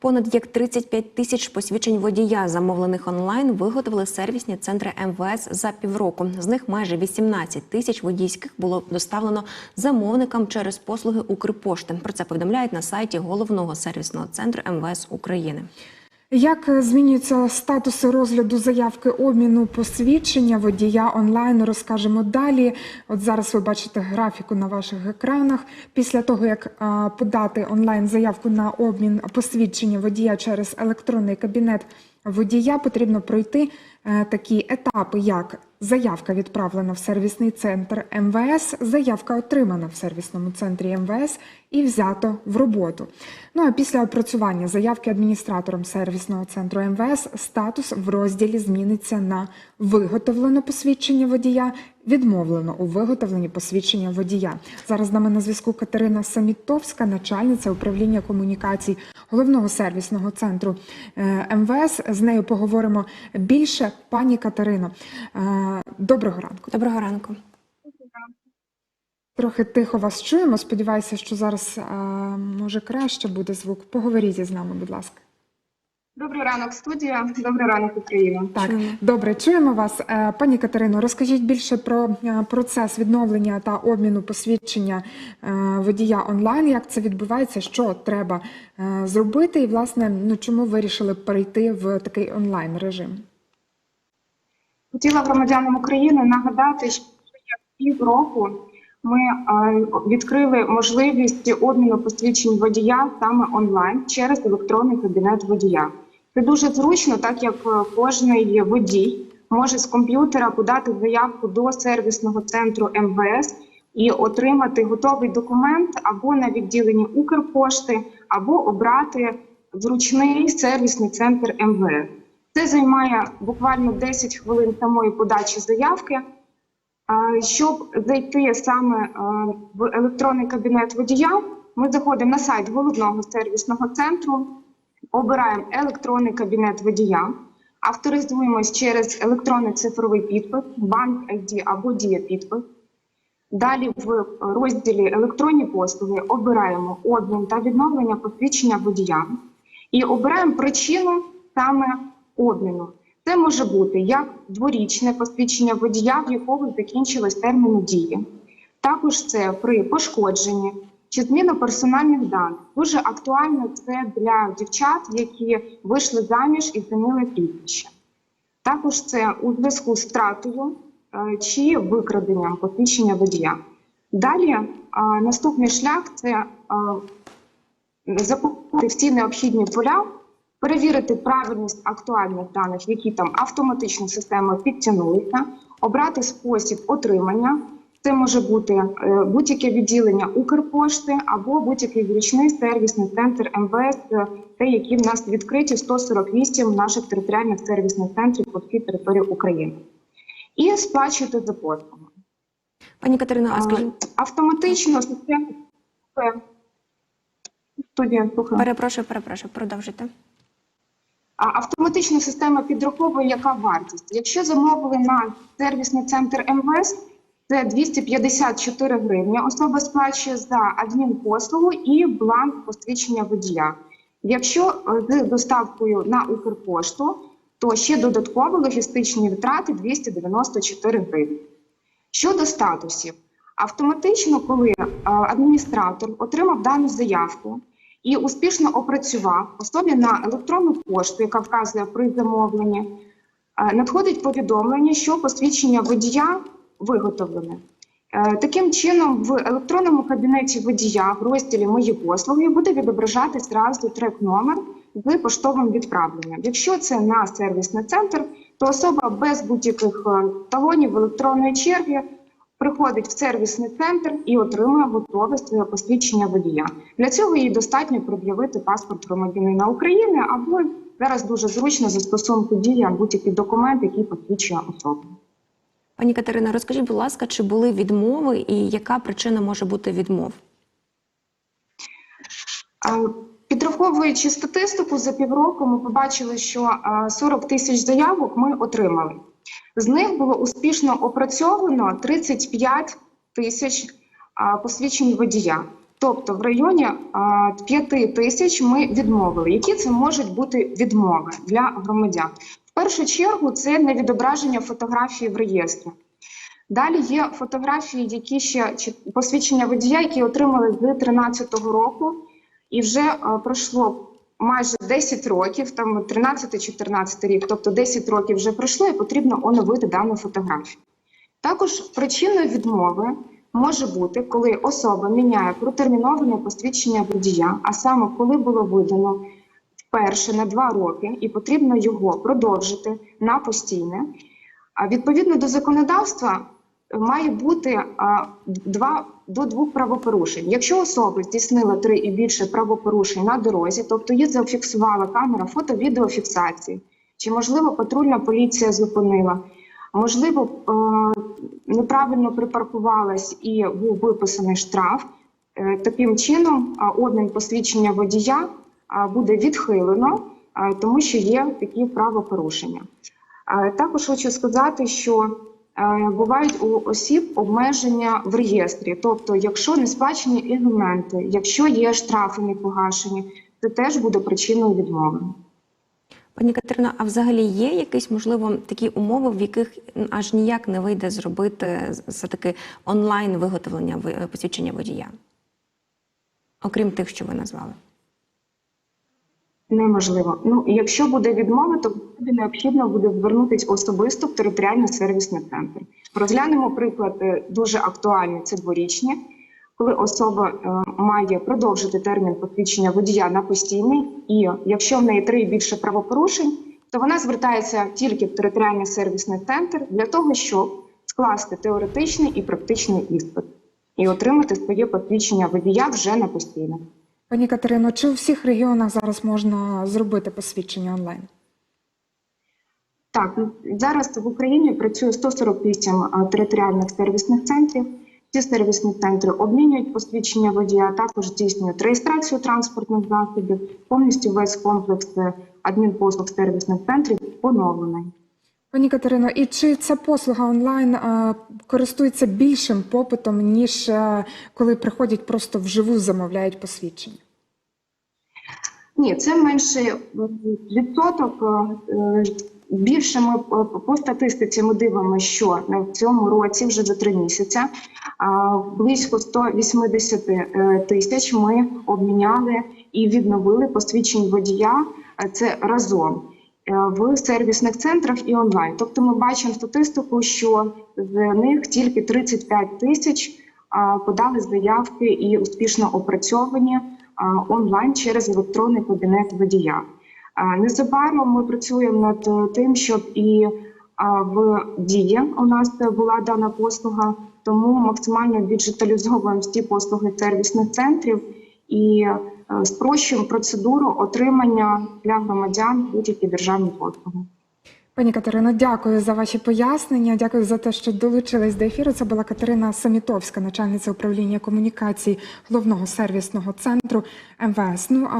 Понад як 35 тисяч посвідчень водія, замовлених онлайн, виготовили сервісні центри МВС за півроку. З них майже 18 тисяч водійських було доставлено замовникам через послуги Укрпошти. Про це повідомляють на сайті головного сервісного центру МВС України. Як е, змінюються статуси розгляду заявки обміну посвідчення водія онлайн, розкажемо далі. От зараз ви бачите графіку на ваших екранах. Після того, як подати онлайн заявку на обмін посвідчення водія через електронний кабінет водія, потрібно пройти е, такі етапи, як заявка відправлена в сервісний центр МВС, заявка отримана в сервісному центрі МВС і взято в роботу. Ну а після опрацювання заявки адміністратором сервісного центру МВС статус в розділі зміниться на виготовлено посвідчення водія, відмовлено у виготовленні посвідчення водія. Зараз з нами на зв'язку Катерина Самітовська, начальниця управління комунікацій головного сервісного центру е, МВС. З нею поговоримо більше. Пані Катерино, е, доброго ранку. Доброго ранку. Трохи тихо вас чуємо. Сподіваюся, що зараз е, може краще буде звук. Поговоріть із нами, будь ласка. Добрий ранок, студія. Добрий ранок, Україна. Так, Чуємо. добре, чуємо вас. Е, Пані Катерино, розкажіть більше про е, процес відновлення та обміну посвідчення е, водія онлайн. Як це відбувається? Що треба зробити? І, власне, ну чому вирішили перейти в такий онлайн режим? Хотіла громадянам України нагадати, що як півроку ми відкрили можливість обміну посвідчень водія саме онлайн через електронний кабінет водія. Це дуже зручно, так як е, кожний водій може з комп'ютера подати заявку до сервісного центру МВС і отримати готовий документ або на відділенні Укрпошти, або обрати зручний сервісний центр МВС. Це займає буквально 10 хвилин самої подачі заявки. Щоб зайти саме е, в електронний кабінет водія, ми заходимо на сайт головного сервісного центру, обираємо електронний кабінет водія, авторизуємось через електронний цифровий підпис, банк ID або дія підпис. Далі в розділі електронні послуги обираємо обмін та відновлення посвідчення водія і обираємо причину саме обміну. Це може бути як дворічне посвідчення водія, в якого закінчилось термін дії. Також це при пошкодженні чи зміна персональних даних. Дуже актуально це для дівчат, які вийшли заміж і змінили прізвище. Також це у зв'язку з втратою е, чи викраденням посвідчення водія. Далі е, наступний шлях це е, заповнити всі необхідні поля, перевірити правильність актуальних даних, які там автоматично система підтягнулися, обрати спосіб отримання. Це може бути е, будь-яке відділення Укрпошти або будь-який зручний сервісний центр МВС, е, те, які в нас відкриті 148 наших територіальних сервісних центрів по всій території України. І сплачувати за послугу. Пані Катерино, а скажіть, Автоматично система студія перепрошую, перепрошую, продовжуйте. Автоматична система підраховує, яка вартість. Якщо замовили на сервісний центр МВС, це 254 гривні. Особа сплачує за адмінпослугу і бланк посвідчення водія. Якщо е, з доставкою на Укрпошту, то ще додатково логістичні витрати 294 гривні. Щодо статусів, автоматично, коли е, адміністратор отримав дану заявку і успішно опрацював особі на електронну пошту, яка вказує при замовленні, е, надходить повідомлення, що посвідчення водія виготовлене. Е, Таким чином, в електронному кабінеті водія в розділі Мої послуги буде відображатись зразу трек-номер з поштовим відправленням. Якщо це на сервісний центр, то особа без будь-яких е, талонів електронної черги приходить в сервісний центр і отримує готове своє посвідчення водія. Для цього їй достатньо пред'явити паспорт громадянина України або зараз дуже зручно застосунку дія будь-який документ, який посвідчує особу. Пані Катерино, розкажіть, будь ласка, чи були відмови і яка причина може бути відмов? Підраховуючи статистику за півроку, ми побачили, що 40 тисяч заявок ми отримали. З них було успішно опрацьовано 35 тисяч посвідчень водія. Тобто в районі а, 5 тисяч ми відмовили. Які це можуть бути відмови для громадян? Першу чергу це не відображення фотографії в реєстрі. Далі є фотографії, які ще посвідчення водія, які отримали з 2013 року, і вже е, пройшло майже 10 років, там 13-14 рік, тобто 10 років вже пройшло, і потрібно оновити дану фотографію. Також причиною відмови може бути, коли особа міняє протерміноване посвідчення водія, а саме коли було видано вперше на 2 роки, і потрібно його продовжити на постійне. А відповідно до законодавства е, має бути два до двох правопорушень. Якщо особа здійснила три і більше правопорушень на дорозі, тобто її зафіксувала камера фото-відеофіксації, чи можливо патрульна поліція зупинила, можливо, е, неправильно припаркувалась і був виписаний штраф. Е, Таким чином, обмін посвідчення водія буде відхилено, тому що є такі правопорушення. Також хочу сказати, що е, бувають у осіб обмеження в реєстрі, тобто, якщо не сплачені елементи, якщо є штрафи не погашені, це теж буде причиною відмови. Пані Катерина, а взагалі є якісь, можливо, такі умови, в яких аж ніяк не вийде зробити все-таки онлайн виготовлення ви- посвідчення водія? Окрім тих, що ви назвали? Неможливо. Ну, якщо буде відмова, то тобі необхідно буде звернутися особисто в територіальний сервісний центр. Розглянемо приклад е, дуже актуальний це дворічні, коли особа е, має продовжити термін посвідчення водія на постійний, і якщо в неї три більше правопорушень, то вона звертається тільки в територіальний сервісний центр для того, щоб скласти теоретичний і практичний іспит і отримати своє посвідчення водія вже на постійне. Пані Катерино, чи у всіх регіонах зараз можна зробити посвідчення онлайн? Так, зараз в Україні працює 148 а, територіальних сервісних центрів. Ці сервісні центри обмінюють посвідчення водія, також здійснюють реєстрацію транспортних засобів. Повністю весь комплекс е, адмінпослуг сервісних центрів поновлений. Пані Катерино, і чи ця послуга онлайн е, користується більшим попитом, ніж е, коли приходять просто вживу замовляють посвідчення? Ні, це менший відсоток. е, Більше ми по статистиці ми дивимося, що на цьому році вже за три місяці близько 180 е, тисяч ми обміняли і відновили посвідчень водія. Це разом в сервісних центрах і онлайн. Тобто, ми бачимо статистику, що з них тільки 35 тисяч подали заявки і успішно опрацьовані онлайн через електронний кабінет водія. Незабаром ми працюємо над е, тим, щоб і в дії у нас була дана послуга, тому максимально діджиталізовуємо всі послуги сервісних центрів і е, спрощуємо процедуру отримання для громадян будь-які державні послуги. Пані Катерино, дякую за ваші пояснення. Дякую за те, що долучились до ефіру. Це була Катерина Самітовська, начальниця управління комунікацій головного сервісного центру МВС. Ну а